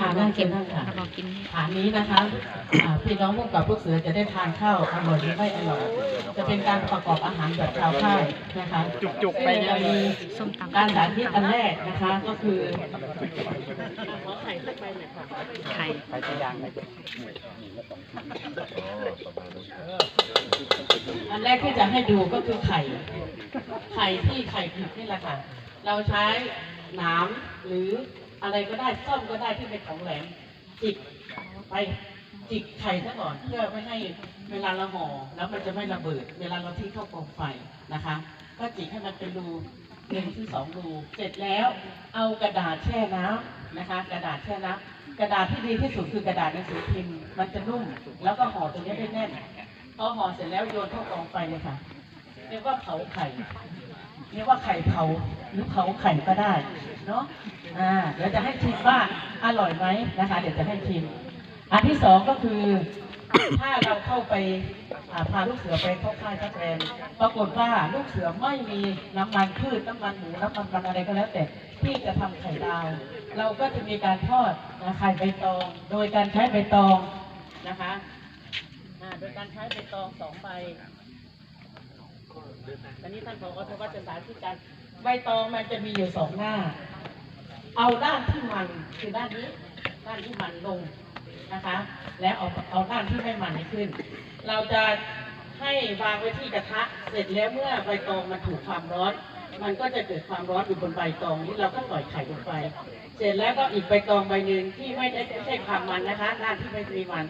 อ่านั่งกินนั่งค่ะเรากินฐานนี้นะคะอ่าพี่น้องพวกกับพวกเสือจะได้ทานข้าวอร่อยหรือไม่อร่อยจะเป็นการประกอบอาหารแบบชาวค่ายนะคะจุกๆไปเนี่ยซึ่งจะมีส้มตำการสาธิตอันแรกนะคะ ก็คือไข่ไปจะยางไหมอันแรกที่จะให้ดูก็คือไข่ ไข่ที่ไข่ผิดนี่แหละค่ะ เราใช้หนามหรือ อะไรก็ได้ซ่อมก็ได้ที่เป็นของแหลมจิกไปจิกไข่ซะก่อนเพื่อไม่ให้เวลาเราห่อแล้วมันจะไม่ระเบิด เวลาเราทิ้งเข้ากองไฟนะคะ ก็จิกให้มันเป็นรูหนึ่งที่สองรูเสร็จแล้วเอากระดาษแช่น้ำนะคะ กระดาษแช่น้ำกระดาษที่ดีที่สุดคือกระดาษหนังสือพิมพ์มันจะนุ่ม แล้วก็ห่อตรงนี้ได้แน่นพอห่อเสร็จแล้วโยนเข้ากองไฟเลยค่ะเรียกว่าเผาไข่เรียกว่าไข่เผา หรือเผาไข่ก็ได้เนาะอ่าเดี๋ยวจะให้ชิมว่าอร่อยไหมนะคะ เดี๋ยวจะให้ชิม อันที่สองก็คือ ถ้าเราเข้าไปอ่าพาลูกเสือไปเข้าค่ายทักแรนปรากฏว่าลูกเสือไม่มีน้ำมันพืชน้ำมันหมูน้ำมันมันอะไรก็แล้วแต่ที่จะทำไข่ดาว เราก็จะมีการทอดนะไข่ใบตอง โดยการใช้ใบตองนะคะโดยการใช้ใบตองสองใบอันนี้ท่านผอทวัฒน์จะสาธิตการ ใบตองมันจะมีอยู่สองหน้า เอาด้านที่มันคือด้านนี้ ด้านที่มันลงนะคะ แล้วเอาเอาด้านที่ไม่มันให้ขึ้น เราจะให้วางไว้ที่กระทะ เสร็จแล้วเมื่อใบตองมันถูกความร้อน มันก็จะเกิดความร้อนอยู่บนใบตองนี้เราก็ปล่อยไข่ลงไป เสร็จแล้วก็อีกใบตองใบหนึ่งที่ไม่ได้ไม่ใช่ความมันนะคะ ด้านที่ไม่มีมัน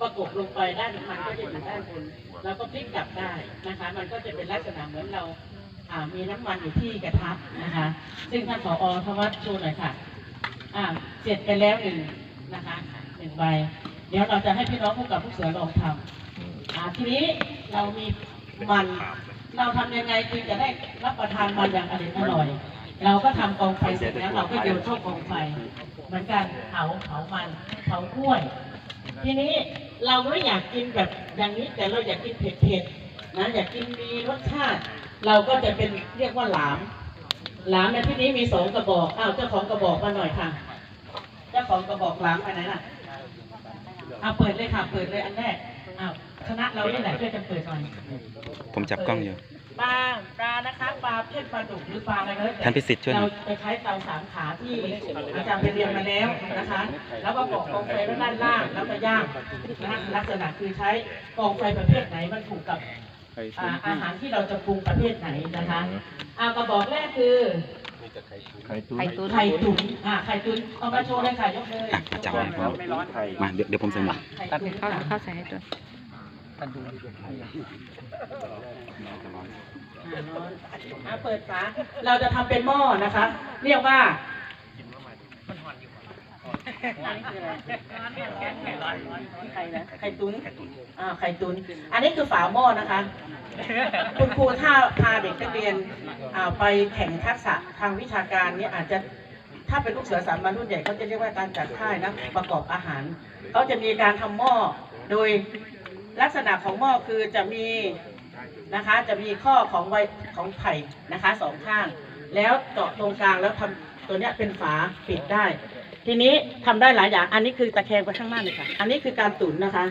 ประกบลงไปด้านมันก็จะอยู่ด้านบนแล้วก็พลิกกลับได้นะคะ มันก็จะเป็นลักษณะเหมือนเรา มีน้ำมันอยู่ที่กระทะนะคะ ซึ่งท่านผอธวัฒน์ชูหน่อยค่ะเสร็จไปแล้วหนึ่งนะคะหนึ่งใบ เดี๋ยวเราจะให้พี่น้องผู้กับผู้เสือลองทำทีนี้เรามีมัน เราทำยังไงจึงจะได้รับประทานมันอย่างอร่อยอร่อย เราก็ทำกองไฟเสร็จแล้วเราก็โยนเข้ากองไฟ เหมือนกันเผาเผามันเผากล้วย ทีนี้เราไม่อยากกินแบบอย่างนี้แต่เราอยากกินเผ็ดๆนะอยากกินมีรสชาติ เราก็จะเป็นเรียกว่าหลาม หลามในที่นี้มีสองกระบอกอ้าวเจ้าของกระบอกมาหน่อยค่ะ เจ้าของกระบอกหลามไปไหนล่ะเอาเปิดเลยค่ะ เปิดเลยอันแรกอ้าวคณะเรานี่แหละช่วยกันเปิดหน่อยผมจับกล้องอยู่ ปลาปลานะคะปลาเช่นปลาดุกหรือปลาอะไรก็แล้วแต่ท่านพิสิทธิ์ช่วยหน่เราอยไปใช้เตาสามขาที่อาจารย์ไปเรียนมาแล้วนะคะ แล้วก็บอกกองไฟไว้ด้านล่างแล้วก็ย่างนะคะลักษณะคือใช้กองไฟประเภทไหนมันถูกกับ อ่าอาหารที่เราจะปรุงประเภทไหนนะคะอากระบอกแรกคือไข่ตุ้นไข่ตุ๋นไข่ตุ๋นอ่าไข่ตุ๋นเอามาโชว์เลยค่ะยกเลยอะจับไว้ครับ ไม่ร้อนไข่มาเดี๋ยวเดี๋ยวผมใส่หมวกไข่ตุ๋นเข้าค่ะเข้าใส่ให้ตัวท่านดูอ่าร้อนอ่าเปิดฝาเราจะทำเป็นหม้อนะคะ เรียกว่า อันนี้คืออะไรไข่นะไข่ตุ๋นอ่าไข่ตุ๋นอันนี้คือฝาหม้อนะคะ คุณครูถ้าพาเด็กนักเรียนอ่าไปแข่งทักษะทางวิชาการเนี่ยอาจจะถ้าเป็นลูกเสือสามัญรุ่นใหญ่เขาจะเรียกว่าการจัดค่ายนะประกอบอาหารเขาจะมีการทำหม้อโดยลักษณะของหม้อคือจะมีนะคะจะมีข้อของไวของไผ่นะคะสองข้าง แล้วเจาะตรงกลางแล้วทำตัวเนี้ยเป็นฝาปิดได้ ทีนี้ทำได้หลายอย่าง อันนี้คือตะแคงไปข้างหน้าเลยค่ะ อันนี้คือการตุ๋นนะคะ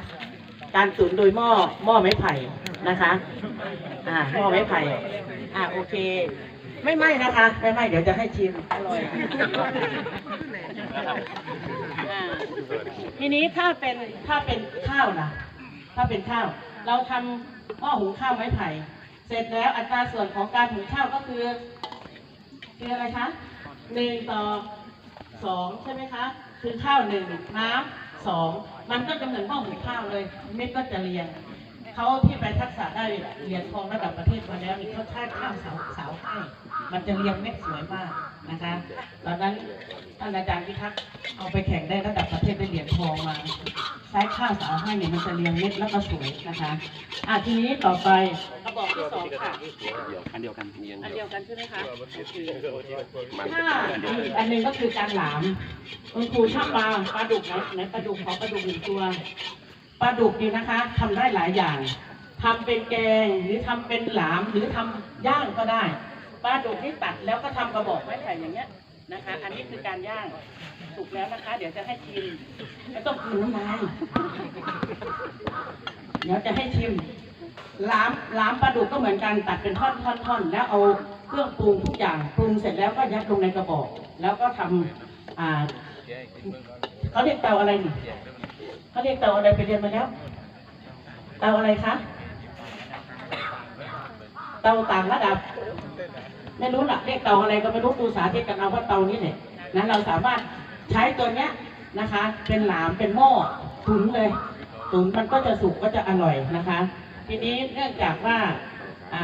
การตุ๋นโดยหม้อหม้อไม้ไผ่นะคะ อ่าหม้อไม้ไผ่ อ่าโอเค ไม่ไหม้นะคะ ไม่ไหม้เดี๋ยวจะให้ชิมอร่อยทีนี้ถ้าเป็นถ้าเป็นข้าวนะถ้าเป็นข้าว เราทำหม้อหุงข้าวไม้ไผ่ เสร็จแล้วอัตราส่วนของการหุงข้าวก็คือ คืออะไรคะหนึ่งต่อ สองใช่ไหมคะ คือข้าวหนึ่งน้ำสองมันก็จะเหมือนหม้อหุงข้าวเลยเม็ดก็จะเรียงเขาที่ไปทักษะได้เหรียญทองระดับประเทศมาแล้วนี่เขาใช้ข้าวเสาเสาให้มันจะเรียงเม็ดสวยมากนะคะตอนนั้นท่านอาจารย์พิทักษ์เอาไปแข่งได้ระดับประเทศได้เหรียญทองมาใช้ข้าวเสาให้เนี่ยมันจะเรียงเม็ดแล้วก็สวยนะคะอะทีนี้ต่อไป บอกที่สองค่ะอันเดียวกันอันเดียวกันใช่ไหมคะถ้าอีกอันหนึงก็คือการหลามคุณครูชอบปลาปลาดุกไหนไหนปลาดุกขอปลาดุกหนึ่งตัวปลาดุกนี่นะคะทำได้หลายอย่างทำเป็นแกงหรือทำเป็นหลามหรือทำย่างก็ได้ปลาดุกนี่ตัดแล้วก็ทำกระบอกไม้ไผ่อย่างเงี้ยนะคะ อันนี้คือการย่างสุกแล้วนะคะ เดี๋ยวจะให้ชิมไม่ต้องคืนน้ำลาย เดี๋ยวจะให้ชิม ล้ามล้ามปลาดุกก็เหมือนกันตัดเป็นท่อนท่อนท่อนแล้วเอาเครื่องปรุงทุกอย่างปรุงเสร็จแล้วก็ยัดลงในกระบอก แล้วก็ทำอ่าเขาเรียกเตาอะไรนี่เขาเรียกเตาอะไรไปเรียนมาแล้วเตาอะไรคะเตาต่างระดับ ไม่รู้หลักเรียกเตาอะไรก็ไม่รู้ดูสาธิตกันเอาว่าเตานี้เนี่ยนั้นเราสามารถใช้ตัวเนี้ยนะคะ เป็นหลามเป็นหม้อตุ๋นเลยตุ๋นมันก็จะสุกก็จะอร่อยนะคะ ทีนี้เนื่องจากว่าอ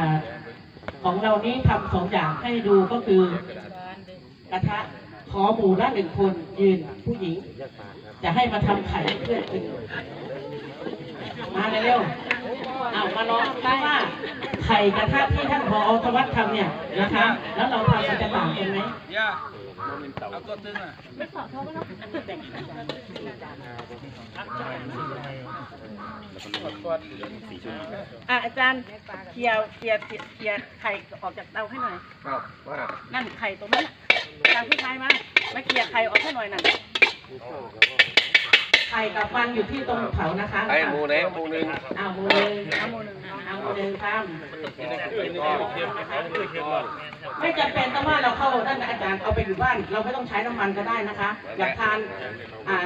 ของเรานี้ทำสองอย่างให้ดูก็คือกระทะขอหมูละหนึ่งคนยืนผู้หญิง จะให้มาทำไข่เพื่อนกินมาเร็วๆเอามาลองดูว่าไข่กระทะที่ท่านพอธวัฒน์ทำเนี่ยนะคะ แล้วเราทำมันจะต่างกันไหม อาตัวตึงอะอะอาจารย์เคลียร์เคลียร์เคลียร์ไข่ออกจากเตาให้หน่อย ครับว่านั่นไข่ตรงนั้นน่ะทางผู้ชายมามาเคลียร์ไข่ออกให้หน่อยนั่น ไข่กับมันอยู่ที่ตรงเผานะคะไอ้หมูไหนหมูหนึ่งอ้าวหมูหนึ่งเอาหมูหนึ่งเอาหมูหนึ่งทำไม่จำเป็นต้องว่าเราเข้านั่นนะอาจารย์เอาไปอยู่บ้าน เราไม่ต้องใช้น้ำมันก็ได้นะคะ อยากทานอ่า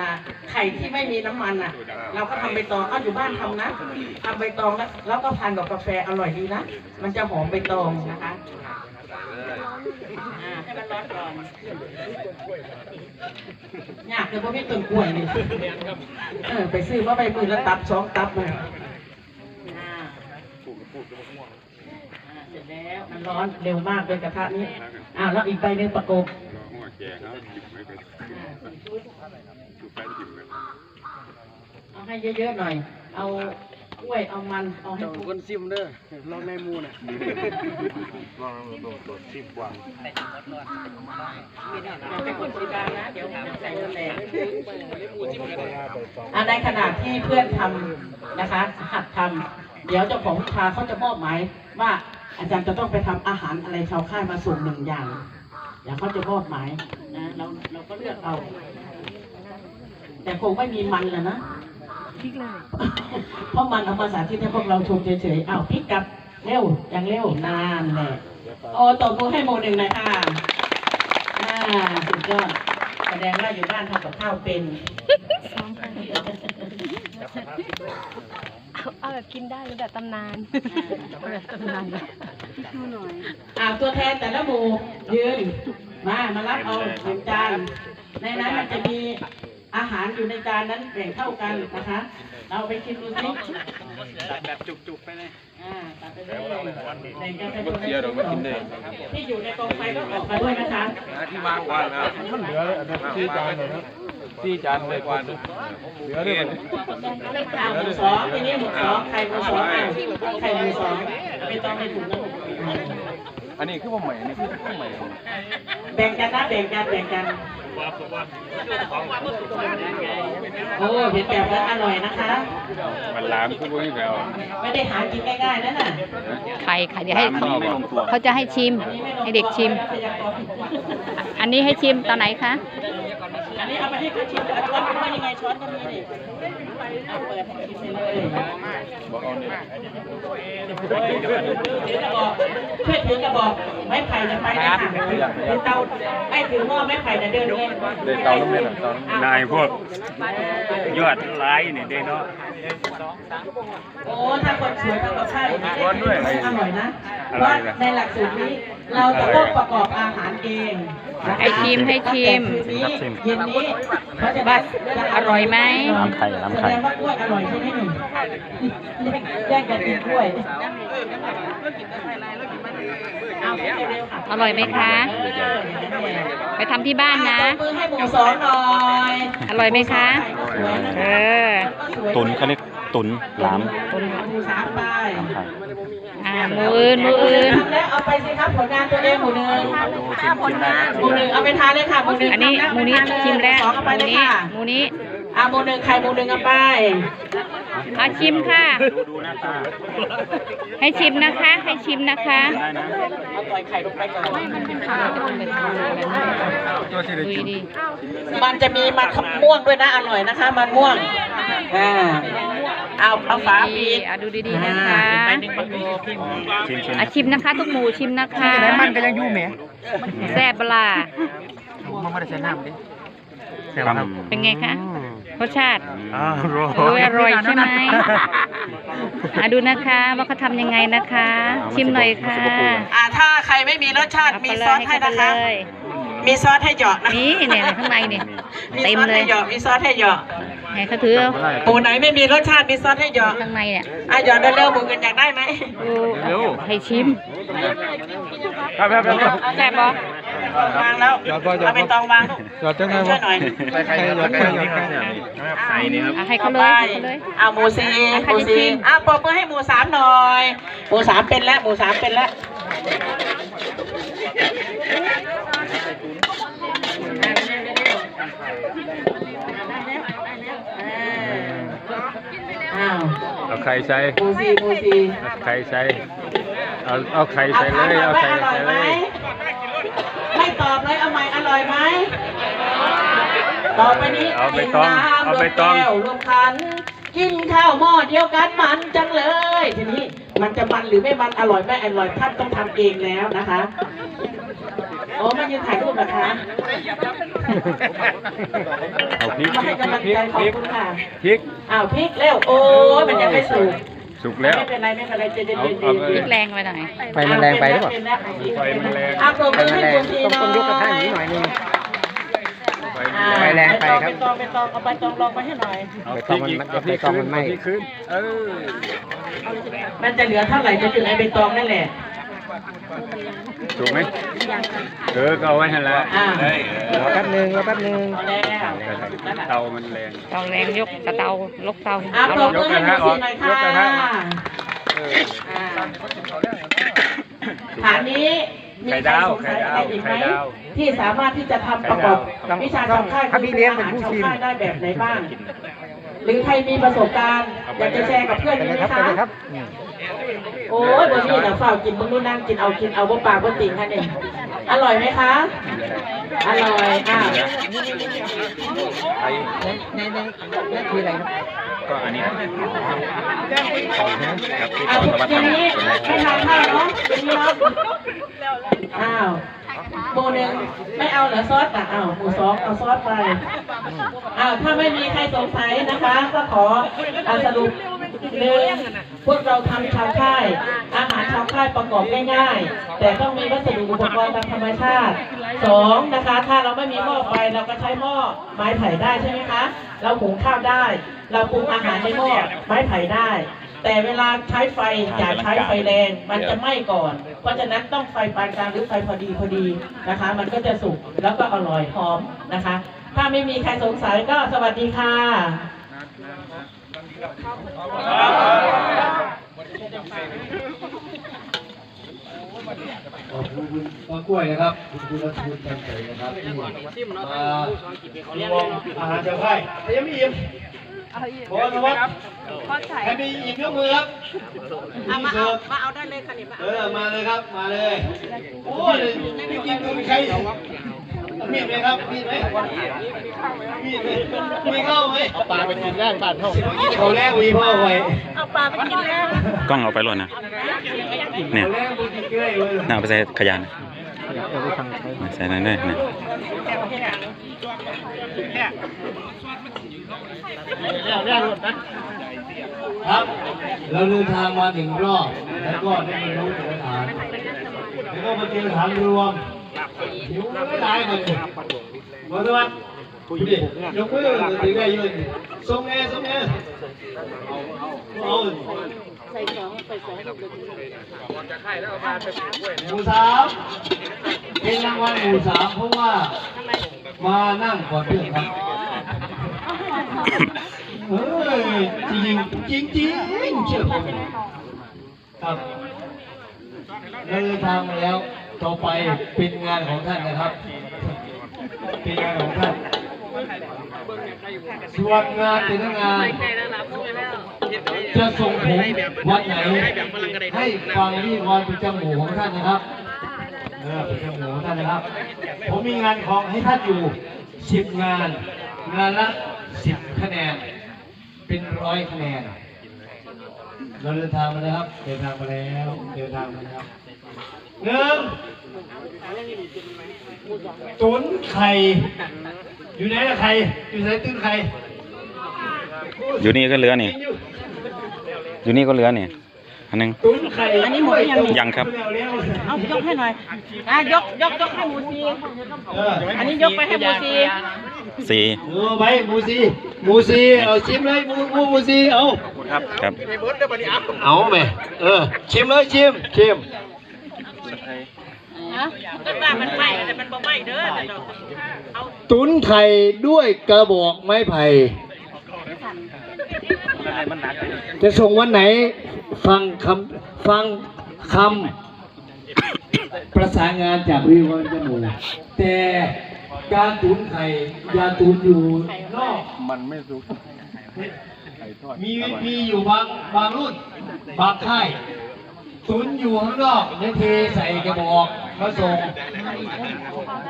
ไข่ที่ไม่มีน้ำมันอะ เราก็ทำใบตองเอาอยู่บ้านทำนะทำใบตองแล้วแล้วก็ทานกับกาแฟอร่อยดีนะมันจะหอมใบตองนะคะอ่า ให้มันร้อนก่อนยากเลยเพราะไม่ต้นกล้วยนี่เออไปซื้อมาใบมือแล้วตับสองตับเลยอ่าอ่าเสร็จแล้วมันร้อนเร็วมากเลยกระทะนี้อ้าวแล้วอีกใบหนึ่งประกบเอาให้เยอะๆหน่อย เอา กล้วยเอามันเอาให้เจ้าครบคนซิมเด้อลองในหมูน่ะอย่าไปกดสีดำนะ เดี๋ยวใส่เงินแหลกอ่าในขณะที่เพื่อนทำนะคะ หัดทำเดี๋ยวเจ้าของวิชาเขาจะมอบหมายว่าอาจารย์จะต้องไปทำอาหารอะไรชาวค่ายมาส่งหนึ่งอย่างเดี๋ยวเขาจะมอบหมายนะเราเราก็เลือกเอา แต่คงไม่มีมันแหละนะ พริกเลยเพราะมันเอามาสาธิตให้พวกเราชมเฉยๆอ้าวพริกกับเร็วอย่างเร็วนานแหละโอ้ตบมือให้โมหนึ่งหน่อยค่ะอ่าสุดยอดแสดงว่าอยู่บ้านทำกับข้าวเป็นเอาเอาแบบกินได้หรือแบบตำนานเอาแบบตำนานดูหน่อยอ่าตัวแทนแต่ละหมู่ยืนมามารับเอาหนึ่งจานในนั้นมันจะมี อาหารอยู่ในจานนั้นแบ่งเท่ากันนะคะ เราไปคิดดูสิตัดแบบจุกๆไปเลยอ่าตัดไปเลยแบ่งกันไปคนละชิ้นสองที่อยู่ในกองไฟก็ออกมาด้วยนะคะที่วางก่อนนะมันเหลือสี่จานเลยนะสี่จานเลยก่อนเหลือเลยอ่าหมู่สองทีนี้หมู่สองไข่หมู่สองอะไข่หมู่สองเอาไปตองในถุงนะลูก อันนี้คือว่าใหม่อันนี้คือว่าใหม่แบ่งกันนะแบ่งกันแบ่งกัน โอ้เห็นแบบนั้นอร่อยนะคะ มันล้ามคือพวกนี้แล้วไม่ได้หากินง่ายๆนั่นน่ะไข่ค่ะเดี๋ยวให้เขาเขาจะให้ชิม ให้เด็กชิม อันนี้ให้ชิมตอนไหนคะ อันนี้เอาไปให้เขาชิมเอาช้อนไปด้วยยังไงช้อนก็มีนี่ เปิดให้ชิมไปเลยบอกเอาเนี่ยถือกระบอกช่วยถือกระบอกไม้ไผ่จะไปนะคะถือเตาไอ้ถือหม้อไม้ไผ่จะเดินเลยเด็กเตาต้องเล่นเตานายพวกยอดไลน์นี่เด้เนาะโอ้ถ้าคนสวยก็กับข้าวอย่างนี้อร่อยนะเพราะในหลักสูตรนี้เราจะต้องประกอบอาหารเอง ให้ชิมให้ชิมตั้งแต่คืนนี้เย็นนี้เพราะฉะนั้นอร่อยไหมน้ำไข่น้ำไข่แสดงว่ากล้วยอร่อยใช่ไหมหนุ่มแย่งกันกินกล้วยเอาไปเร็วๆค่ะอร่อยไหมคะ ไปทำที่บ้านนะตบมือให้หมูสองหน่อยอร่อยไหมคะเออตุนเขาเรียกตุนหลามหมูสามไปน้ำไข่อ่า มืออื่นมืออื่นทำแล้วเอาไปสิครับผลงานตัวเองหมูหนึ่งดูชิมชิมได้หมูหนึ่งเอาไปทานเลยค่ะหมูหนึ่งอันนี้ทำหมูนี้เอาไปทาเลยชิมแล้วสองเอาหไปมูเลยนี้ค่ะหมูนี้อะหมูหนึ่งไข่หมูหนึ่งเอาไปอาชิมค่ะดูดูหน้าตาให้ชิมนะคะ ให้ชิมนะคะ ได้นะเอาปล่อยไข่ลงไปก่อนดูดีมันจะมีมันขม่วงด้วยนะอร่อยนะคะ มันม่วง อ่า เอาเอาฝาปิดอะดูดีๆนะคะอ่าปิดไปหนึ่งประตูพิมพ์ชิมชิมอาชิมนะคะ ทุกหมูชิมนะคะมันก็ยังอยู่แหมแซ่บเบลามันไม่ได้ใช้น้ำดิครับเป็นไงคะรสชาติอ้าวโรโอ้ยอร่อยใช่ไหมอะดูนะคะว่าเขาทำยังไงนะคะ ชิมหน่อยค่ะอ่าถ้าใครไม่มีรสชาติเอามีไปเลซอยสให้ให้เขานะไปคะเลย มีซอสให้เหยาะนะนี่เนี่ยข้างในเนี่ยมีเต็มซอสเลให้ยเหยาะมีซอสให้เหยาะให้เขาถือเอาหมูไหนไม่มีรสชาติมีซอสให้เหยาะข้างในเนี่ยอะเหยาะเร็วๆหมูกันอยากได้ไหมดูให้ชิมครับครับครับแซ่บปะวางแล้วหยอดบ่หยอดบ่เอาไปตองวางลูกหยอดจังไงช่วยหน่อยใส่ไข่หยอดไข่หยอดไข่ไข่นี่ครับอะให้เขาเลยให้เขาเลยเอาหมูซีอะหใครมูจะซีชิมอะปรบมือให้หมูสามหน่อยหมูสามเป็นแล้วหมูสามเป็นแล้ว อ้าวเอาไข่ใส่หมูซีหมูซีเอาไข่ใส่เอาเอาไข่เอาใส่เลถามยหน่อยเอาว่าไข่อร่อยใส่ไหเลมยไม่ตอบเลยเอาใหม่อร่อยไหมต่อไปนี้เอาไปตองน้ำเอาไปตองรวมแก้วรวมขันกินข้าวหม้อเดียวกันมันจังเลย ทีนี้มันจะมันหรือไม่มันอร่อยไม่อร่อยท่านต้องทำเองแล้วนะคะ โอ้มายืนถ่ายรูปนะคะเอาพริกมาพริให้กกำลังพริกใจขอบพริกคุณค่ะ พริกอ้าวพริกเร็ว โอ้ยมันยังไม่สุก สุกแล้ว ไม่เป็นไรไม่เป็นไรใจเย็นเอาๆเอาไปพริกแรงไปหน่อย ไฟมันแรงไปหรือเปล่า ไฟมันแรง อะปรบมือให้คุณทีหน่อยไฟอ่ามันแรงไปตองไปตองไปตองเอาไปตองลองไปให้หน่อย เอาพริกอีกเอาพริกขึ้นเอาพริกขึ้นเออ มันจะเหลือเท่าไหร่ก็คือไอ้ใบตองนั่นแหละ ถูกไหมเออก็เอาไว้ให้แล้วอ่าเอ้ยรอแป๊บหนึงรอแป๊บหนึงเอาแล้วนั่นแหละเตามันแรงเตาแรงยกกระเตาลกเตาอะปรบมือให้คุณทีหน่อยค่ะยกกระทะออกเออ อ่าฐานนี้มีไข่ใครดาวสงสัยอะไรอีกไหมไข่ดาวที่สามารถที่จะทำประกอบไข่ดาว วิชาชาวค่ายถ้าพี่เลี้ยงเป็นผู้อาหารชิมชาวค่ายได้แบบไหนบ้าง หรือใครมีประสบการณ์อยากจะแชร์กับเพื่อนไปมีเลยไหมครับไปคะ เลยครับอืม โอ้ยบางทีเราเฝ้ากินมึงนู่นนั่งกินเอากินเอาบ่ปากบ่ติ่งค่ะเนี่ยอร่อยไหมคะ อร่อยอะไอ้ในในในคืออะไรก็อันนี้ครับที่อะขอสวัสทีดิ์นี้ไม่ทานข้าวเนาะทีนี้เนาะอ้าวหมูหนึ่งไม่เอาเหรอซอสอะอ้าวหมูสองเอาซอสไปอ้าวถ้าไม่มีใครสงสัยนะคะ ก็ขออะสรุปหนึ่ง พวกเราทำชาวค่าย อาหารชาวค่ายประกอบง่ายๆ แต่ต้องมีวัสดุอุปกรณ์ตามธรรมชาติสองนะคะ ถ้าเราไม่มีหม้อไฟเราก็ใช้หม้อไม้ไผ่ได้ใช่ไหมคะ เราหุงข้าวได้ เราปรุงอาหารในหม้อไม้ไผ่ได้ แต่เวลาใช้ไฟอย่าใช้ไฟแรงมันจะไหม้ก่อน เพราะฉะนั้นต้องไฟปานกลางหรือไฟพอดีพอดีนะคะ มันก็จะสุกแล้วก็อร่อยหอมนะคะ ถ้าไม่มีใครสงสัยก็สวัสดีค่ะ ขอบคุณคุณป้ากล้วยนะครับ คุณคุณรัตคุณจันเฉยนะครับที่มารวมอาหารชาวไร่แต่ยังไม่อิ่มขออนุวัฒน์ใครมีอิ่มยกมือครับเอามาเสิเอาร์ฟมาเอาได้เลยค่ะนี่มาเออมาเลยครับมาเลยโอ้ยนี่กินดูมีใคร มีดไหมครับ มีดไหมมีดไหมมีเข้าไหมเอาปลาไปกินแรกบ้านเขาเขาแรกวีพ่อไว้เอาปลาไปกินแล้วกล้องเอาไปรถนะ เนี่ยเขาแรกวีกินเกลือเลยน่าเอาไปใส่ขยานเอาไปทางไปใส่นั่นเลยเนี่ยครับ เราเดินทางมาถึงรอบ แล้วก็ได้มารู้ถึงสถาน แล้วก็มาเจอฐานรวม หิวไม่ได้เลยหมอสวัสดิ์ดูดิยกมือถึงได้ยืนส่งแอร์ส่งแอร์เอาหมู่สามเป็นรางวัลหมู่สามเพราะว่ามานั่งก่อนเพื่อนครับเฮ้ยจริงจริงจริงๆเชื่อผมครับเราเดินทางมาแล้ว ต่อไปเป็นงานของท่านนะครับ เป็นงานของท่าน ส่วนงานแต่ละงาน จะส่งผมวันไหน ให้ฟังที่วันประจำหมู่ของท่านนะครับเออประจำหมู่ของท่านนะครับ ผมมีงานของให้ท่านอยู่สิบงาน งานละสิบคะแนน เป็นร้อยคะแนน เราเดินทางมาแล้วครับ เดินทางมาแล้วเดินทางมาแล้วหนึ่งตุนไข่ อยู่ไหนละไข่ อยู่ไหนตุ้นไข่ อยู่นี่ก็เหลือนี่ อยู่นี่ก็เหลือนี่ อันหนึงตุ๋นไข่อันนี้หมดหรือยังยังครับ เอายกให้หน่อยอะยกยกยกให้หมูซีเอออันนี้ยกไปให้หมูซีสี่เออไปหมูซีหมูซีเอาชิมเลยหมูหมูหมูซีเอาครับเอาไหมเออชิมเลยชิมชิมฮะก็ตามันไหม้แต่มันบ่ไหม้เด้อแต่เราเอาตุ๋นไข่ด้วยกระบอกไม้ไผ่จะส่งวันไหน ฟังคำฟังคำ ประสานงานจากวิววันจมูกแต่การตุ๋นไข่อยาตุ๋นอยู่นอก มันไม่สุกมีมีอยู่บางบางรุ่นบางค่ายตุนอยู่ข้างนอกแล้วเทใส่กระบอกมาส่ง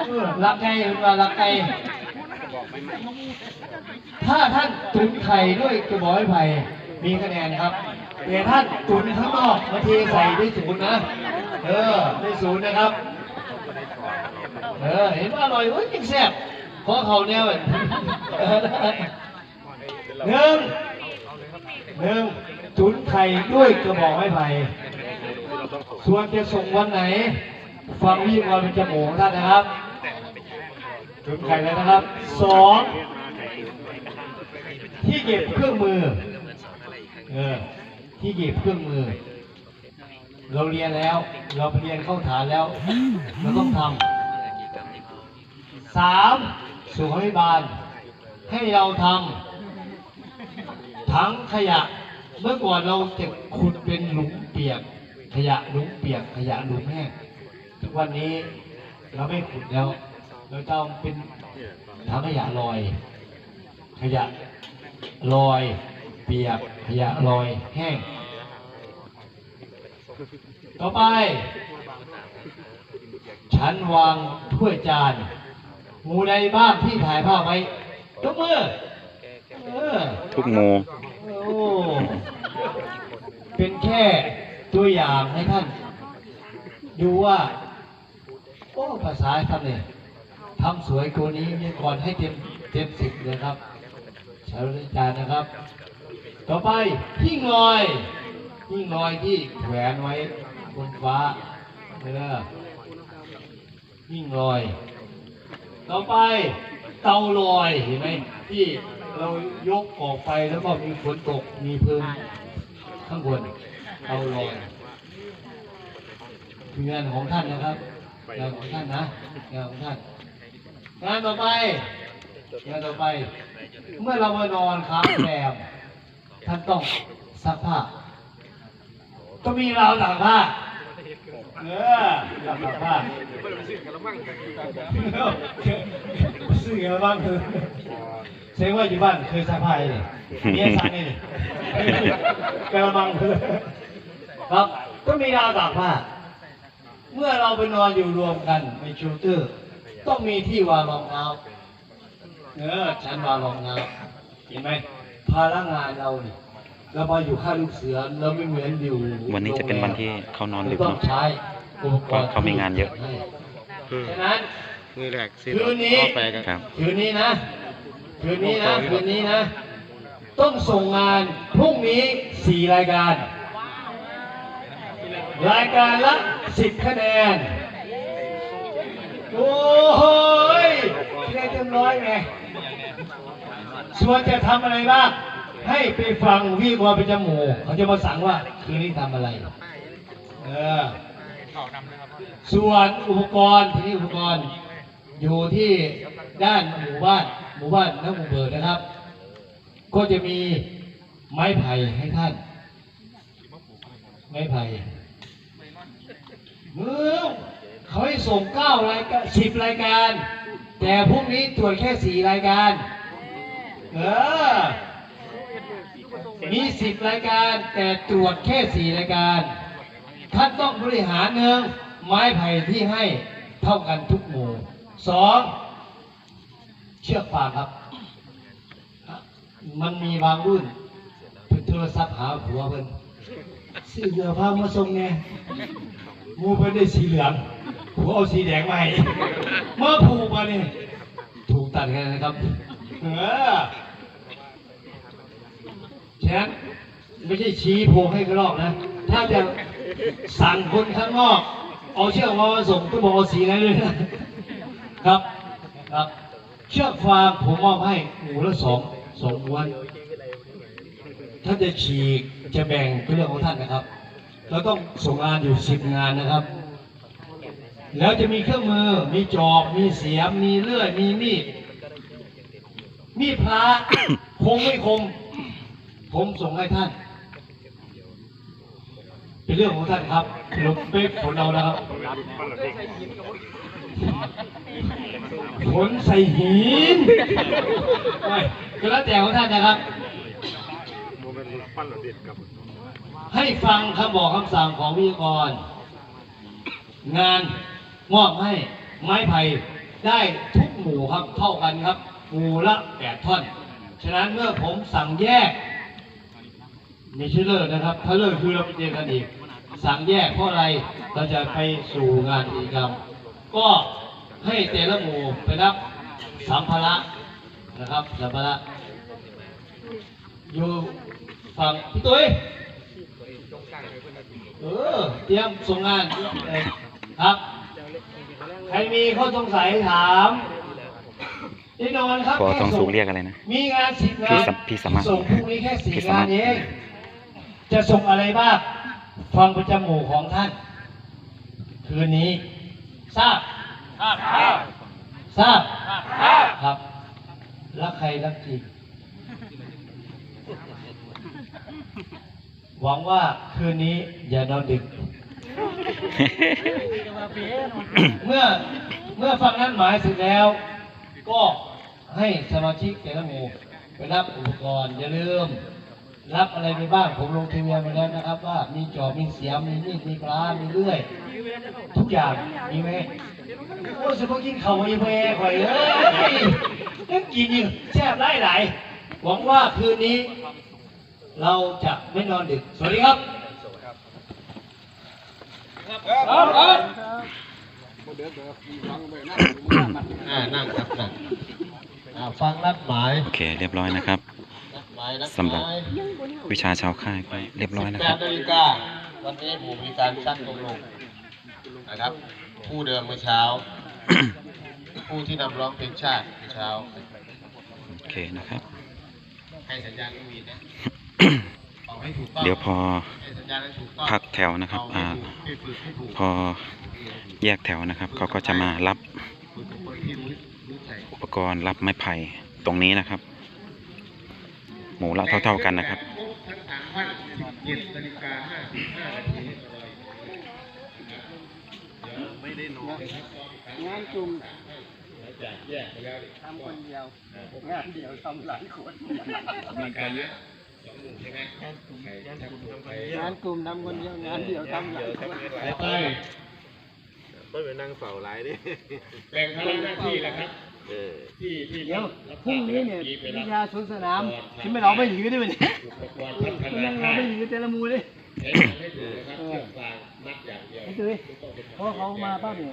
เออรักไก่หรือว่ารักไก่ถ้าท่านตุนไข่ด้วยกระบอกไม้ไผ่มีคะแนนครับ แต่ท่านตุนข้างนอกมาเทใส่ได้ศูนย์นะ เออได้ศูนย์นะครับ เออเห็นว่าอร่อยเอ้ยจริงแซ่บเพราะเขาเนี่ยมันเออหนึ่งหนึ่งจุนไข่ด้วยกระบอกไม้ไผ่ส่วนจะส่งวันไหน ฟังวิวอนเป็นจมูกท่านนะครับ จุนไข่เลยนะครับสองที่เก็บเครื่องมือ เออ ที่เก็บเครื่องมือ เราเรียนแล้ว เราไปเรียนเข้าฐานแล้ว เราต้องทำสามสุขภิบาล ให้เราทำถังขยะ เมื่อก่อนเราจะขุดเป็นหลุมเปียก ขยะหลุมเปียก ขยะหลุมแห้งทุกวันนี้เราไม่ขุดแล้ว เราจะเอาเป็นถังขยะลอย ขยะลอย เปียกขยะลอยแห้ง ต่อไปฉันวางถ้วยจานหมู่ใดบ้างที่ถ่ายภาพไว้ยกมือเออทุกหมูโอ้เป็นแค่ตัวอย่างให้ท่าน ดูว่า โอ้ภาษาท่านเนี่ยทำสวยตัวนี้มีก่อนให้เต็มเต็มสิบเลยครับใช้วิจารณ์นะครับ ต่อไปหิ้งลอยหิ้งลอยที่แขวนไว้บนฟ้าเออหิ้งลอย ต่อไปเตาลอยเห็นไหมที่เรายกออกไปแล้วก็มีฝนตกมีพลิงข้างบนเตาลอยงานของท่านนะครับงานของท่านนะงานของท่านงานต่อไปงานต่อไป เมื่อเรามานอนค้างแรม ท่านต้องซักผ้าต้องมีราวตากผ้าเออราวตากผ้าซื้อกันบ้างคือเซ็งว่าอยู่บ้านเคยซักผ้าเลยเมียซักนี่กระมังคือครับก็มีราวตากผ้าเมื่อเราไปนอนอยู่รวมกันในชูเตอร์ ต้องมีที่วางรองเท้าเออฉันวางรองเท้าเห็นไหม ภาระงานเราเนี่ยเรามาอยู่ข้างลูกเสือเราไม่เหมือนอยู่วันนี้จะเป็นวันที่เขานอนดึกต้องเนาะใช้อุปกรณ์เพราะเขามีงานเยอะฉะนั้น มือแรกสิคืนนี้แปลกันครับ คืนนี้นะ คืนนี้นะ คืนนี้นะ ต้องส่งงานพรุ่งนี้สี่รายการ รายการละสิบคะแนน โอ้โหยได้เต็มร้อยไง ส่วนจะทำอะไรบ้างให้ไปฟังวิวาประจำหมู่เขาจะมาสั่งว่าคืนนี้ทำอะไรเออส่วนอุปกรณ์ที่อุปกรณ์อยู่ที่ด้านหมู่บ้านหมู่บ้านน้ำมูเบิดนะครับ ก็จะมีไม้ไผ่ให้ท่าน ไม้ไผ่มือเขาให้ส่งเก้ารายการสิบรายการ แต่พรุ่งนี้ตรวจแค่สี่รายการ เออมีสิบรายการแต่ตรวจแค่สี่รายการท่านต้องบริหารหนึ่งไม้ไผ่ที่ให้เท่ากันทุกหมู่สองเชือกฟางครับ มันมีบางรุ่นเพิ่นโทรศัพท์หาผัวเพิ่นซื้อเรือพามาส่งไงหมูเพิ่นได้สีเหลืองผัวเอาสีแดงมาให้เมื่อผูกมาเนี่ยถูกตัดกันนะครับเออ ฉะนั้นไม่ใช่ชี้โพงให้กระรอกนะ ถ้าจะสั่งคนข้างนอก เอาเชือกมาส่งต้บอกเอาสีนั้นเลยนะครับครับ เชือกฟางผมมอบให้หมูละสองสองม้วน ถ้าจะฉีกจะแบ่งเป็นเรื่องของท่านนะครับ เราต้องส่งงานอยู่สิบงานนะครับ แล้วจะมีเครื่องมือ มีจอบ มีเสียม มีเลื่อย มีมีด มีดพระคงไม่คง ผมส่งให้ท่าน เป็นเรื่องของท่านครับเราไม่ผลเอานะครับ ผลใส่หินไม่ก็แล้วแต่ของท่านนะครับ ให้ฟังคำบอกคำสั่งของวิทยากร งานมอบให้ไม้ไผ่ได้ทุกหมู่ครับเท่ากันครับหมู่ละแปดท่อน ฉะนั้นเมื่อผมสั่งแยก ไม่ใช่เลิกนะครับ ถ้าเลิกคือเราไปเจอกันอีกสั่งแยกเพราะอะไรเราจะไปสู่งานกิจกรรม ก็ให้แต่ละหมู่ไปรับสัมภาระนะครับสัมภาระอยู่ฝั่งพี่ตุ้ยเออเตรียมส่งงานเอ่อครับ ใครมีข้อสงสัยถามแน่นอนครับพอแค่ต้องสูงเรียกอะไรนะ มีงานสิบงาพี่นสมพี่สามารถส่งพรุ่งนี้แค่สี่พี่สางามานรถเอง จะส่งอะไรบ้างฟังประจำหมู่ของท่าน คืนนี้ ทราบทราบทราบครับ รักใครรักจริง หวังว่าคืนนี้อย่านอนดึก เมื่อเมื่อฟังนั้นหมายเสร็จแล้ว ก็ให้สมาชิกแต่ละหมู่ไปรับอุปกรณ์อย่าลืม รับอะไรไปบ้างผมลงทะเบียนไปแล้วนะครับว่ามีจอบมีเสียมมีมีดมีปลามีเลื่อยทุกอย่างมีไหมโอ้ยสุภกินเขาอีเวข่อยเอ้ยยังกินอยู่แซ่บหลายหลายๆหวังว่าคืนนี้ เราจะไม่นอนดึก สวัสดีครับอ่านั่งครับนั่งอ่าฟังนัดหมาย โอเค เรียบร้อยนะครับนัดหมายนัด สำหรับหมายวิชาชาวค่ายก็เรียบร้อยนะแปครับดนาฬิกาวันนี้ผมมีการชั่งตรงลงนะครับ ผู้เดิมเมื่อเช้า ผู้ที่นำร้องเพลงชาติเมื่อเช้า โอเคนะครับ ให้สัญญาณไม่มีนะเอาให้ถูกต้องเดี๋ยวพอให้สัญญาณให้ถูกต้องพักแถวนะครับเให้อ่าถูกให้ฝึกให้ถูกพอแยกแถวนะครับเขาก็จะมารับฝึกกับคนที่รู้รู้ใจ อุปกรณ์รับไม้ไผ่ตรงนี้นะครับ หมูละเท่า ๆกันนะครับงานจุ่มทำคนเดียวงานเดียวทำหลายคนงานกลุ่มทำคนเดียวงานเดียวทำหลายคนแล้วก็ต้นไปนั่งเฝ้าหลายดิแบ่งภาระหน้าที่แล้วครับ เออที่ที่เดี๋ยวพรุ่งนี้เนี่ยวิทยาสวนสนามที่ไม่เราไม่ถือได้ไหมเนี่ยอุปกรณ์พัฒไม่นาเราการไม่ถือเตละมูเลยใช้งานให้ถูกนะครับเชือกฟางมัดอย่างเดียวไอ้ตุ้ยเพราะเขามาปั๊บเนี่ย